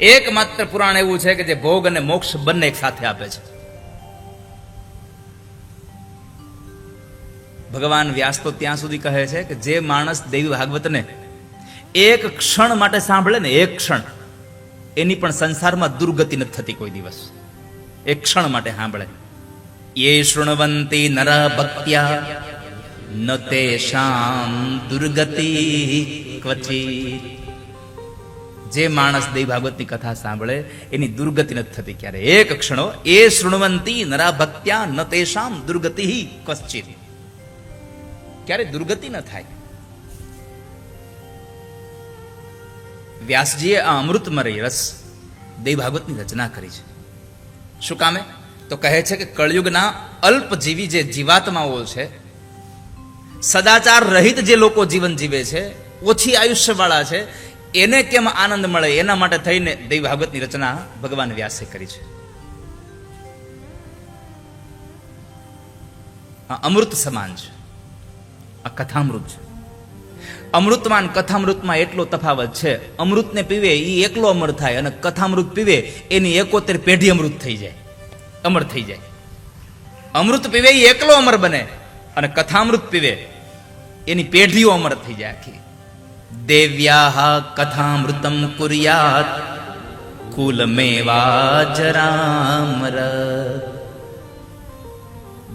એકમાત્ર પુરાણ એવું છે કે જે ભોગ અને મોક્ષ બંને એક સાથે આપે છે. ભગવાન વ્યાસ તો ત્યાં સુધી કહે છે કે જે માણસ દેવી ભાગવતને એક ક્ષણ માટે સાંભળે ને એક ક્ષણ, એની પણ સંસારમાં દુર્ગતિ નથી થતી કોઈ દિવસ. એક ક્ષણ માટે સાંભળે. એ શૃણવંતી નર ભક્ત્યા, ન તેષામ દુર્ગતિ ક્વચિત. જે માણસ દેવ ભાગવતની કથા સાંભળે, એની દુર્ગતિ નથી થતી ક્યારે? એક ક્ષણો, એ શૃણવંતી નરા ભક્ત્યા દુર્ગતિ કશ્ચિત. ક્યારે દુર્ગતિ ન થાય? વ્યાસજીએ આ અમૃતમય રસ દેવ ભાગવતની રચના કરી છે. શું કામે? તો કહે છે કે કળયુગના અલ્પજીવી જે જીવાત્માઓ છે, સદાચાર રહિત જે લોકો જીવન જીવે છે, ઓછી આયુષ્યવાળા છે એને કેમ આનંદ મળે? એના માટે થઈને દૈવ ભાગવતની રચના ભગવાન વ્યાસે કરી છે. અમૃત સમાન છે. આ કથામૃત છે. અમૃતમાં કથામૃતમાં એટલો તફાવત છે, અમૃતને પીવે એ એકલો અમર થાય અને કથામૃત પીવે એની એકોતેર પેઢી અમૃત થઈ જાય. અમર થઈ જાય. અમૃત પીવે એ એકલો અમર બને અને કથામૃત પીવે એની પેઢીઓ અમર થઈ જાય આખી. દેવ્યા કથામૃતમ કુર્યાત કુલમેવા જરામર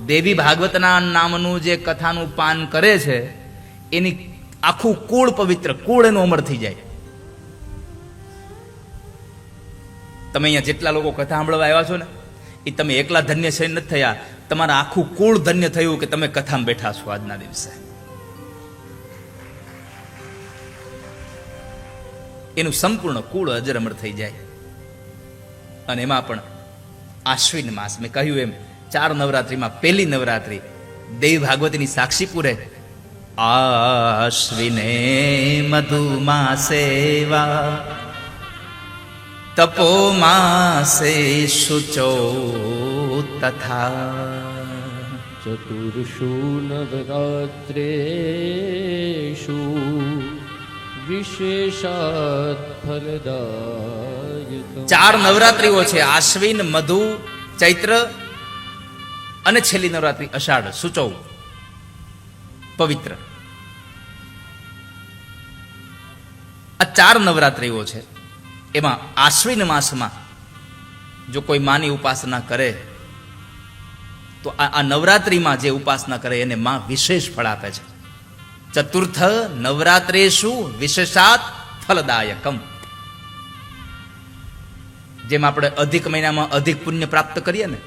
દેવી ભાગવતના નામનું જે કથાનું પાન કરે છે એની આખું કુળ પવિત્ર કુળ એનું અમર થઈ જાય તમે અહીંયા જેટલા લોકો કથા સાંભળવા આવ્યા છો ને એ તમે એકલા ધન્ય છે નથી થયા, તમારા આખું કુળ ધન્ય થયું કે તમે કથામાં બેઠા છો આજના દિવસે. એનું સંપૂર્ણ કુળ અજર થઈ જાય. અને એમાં પણ આશ્વિન માસ. મેં કહ્યું એમ, ચાર નવરાત્રીમાં પહેલી નવરાત્રી દેવી ભાગવતીની સાક્ષી પૂરે. આશ્વિને મધુમાસેવા તપો માસે શુચો તથા. ચતુર્ષુ નવરાત્રેષુ. ચાર નવરાત્રીઓ છે. આશ્વિન, મધુ, ચૈત્ર અને છેલ્લી નવરાત્રી, અષાઢ, સુચૌ, પવિત્ર. આ ચાર નવરાત્રીઓ છે. એમાં આશ્વિન માસમાં જો કોઈ માની ઉપાસના કરે, તો આ નવરાત્રીમાં જે ઉપાસના કરે, એને માં વિશેષ ફળ આપે છે. ચતુર્થ નવરાત્રેશુ વિશેષાત ફલદાયકમ. જેમ આપણે અધિક મહિનામાં અધિક પુણ્ય પ્રાપ્ત કરીએ ને,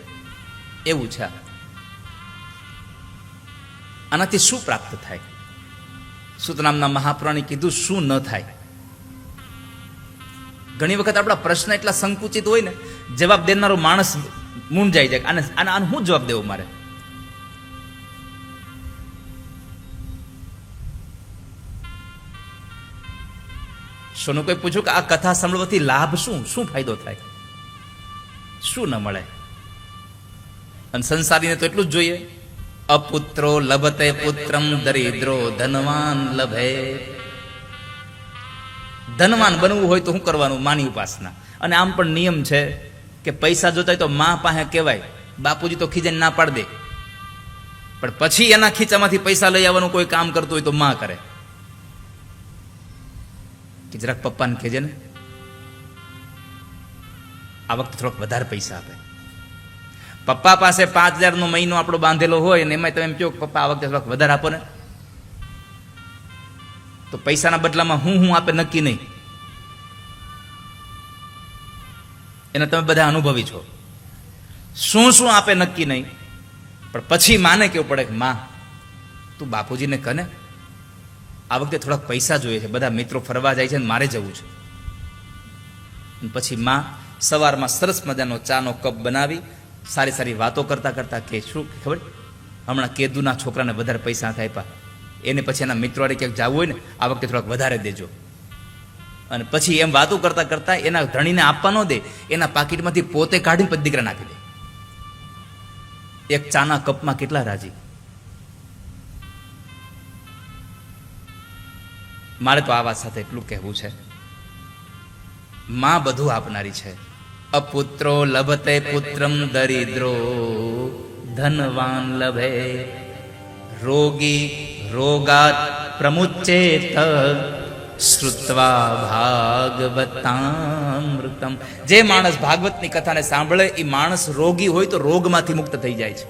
એવું છે. આનાથી શું પ્રાપ્ત થાય? સુત નામના મહાપુરાણે કીધું શું ન થાય? ઘણી વખત આપણા પ્રશ્ન એટલા સંકુચિત હોય ને, જવાબ દેનારો માણસ મૂંઝાઈ જાય આને આને આને શું જવાબ દેવો મારે? સોનું કોઈ પૂછ્યું કે આ કથા સાંભળવાથી લાભ શું? શું ફાયદો થાય? શું ન મળે? અને સંસારીને તો એટલું જ જોઈએ. અપુત્રો લભતે પુત્રમ દરિદ્રો ધનવાન લભે. ધનવાન બનવું હોય તો શું કરવાનું? માની ઉપાસના. અને આમ પણ નિયમ છે કે પૈસા જોતા હોય તો મા પાસે કહેવાય, બાપુજી તો ખીજે ના પાડ દે. પણ પછી એના ખીચામાંથી પૈસા લઈ આવવાનું કોઈ કામ કરતું હોય તો માં કરે. કે જરાક પપ્પાને કહેજે ને, આ વખતે થોડોક વધારે પૈસા આપે. પપ્પા પાસે પાંચ હજારનો મહિનો આપણો બાંધેલો હોય ને એમાં તમે એમ કહો પપ્પા, આ વખતે થોડોક વધારે આપો ને. તો પૈસાના બદલામાં હું હું આપે નક્કી નહીં. એને તમે બધા અનુભવી છો. શું શું આપે નક્કી નહીં. પણ પછી માને કેવું પડે કે, માં, તું બાપુજીને કને આ વખતે થોડાક પૈસા જોઈએ છે. બધા મિત્રો ફરવા જાય છે ને મારે જવું છે. પછી માં સવારમાં સરસ મજાનો ચાનો કપ બનાવી સારી સારી વાતો કરતા કરતા કે શું? ખબર? હમણાં કેદુના છોકરાને વધારે પૈસા નથી આપ્યા. એને પછી એના મિત્રો ક્યાંક જવું હોય ને, આ વખતે થોડાક વધારે દેજો. અને પછી એમ વાતો કરતા કરતા એના ધણીને આપવા ન દે, એના પાકીટમાંથી પોતે કાઢીને પછી દીકરાને આપી દે. એક ચાના કપમાં કેટલા રાજી? મારે તો આ વાત સાથે એટલું કહેવું છે. માં બધું આપનારી છે. અપુત્રો લભતે પુત્રમ દરિદ્રો, ધનવાન લભે. રોગી રોગાત પ્રમુચેત શ્રુત્વા ભાગવતામૃતમ. જે માણસ ભાગવતની કથાને સાંભળે એ માણસ રોગી હોય તો રોગમાંથી મુક્ત થઈ જાય છે.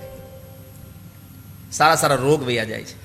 સારા સારા રોગ વયા જાય છે.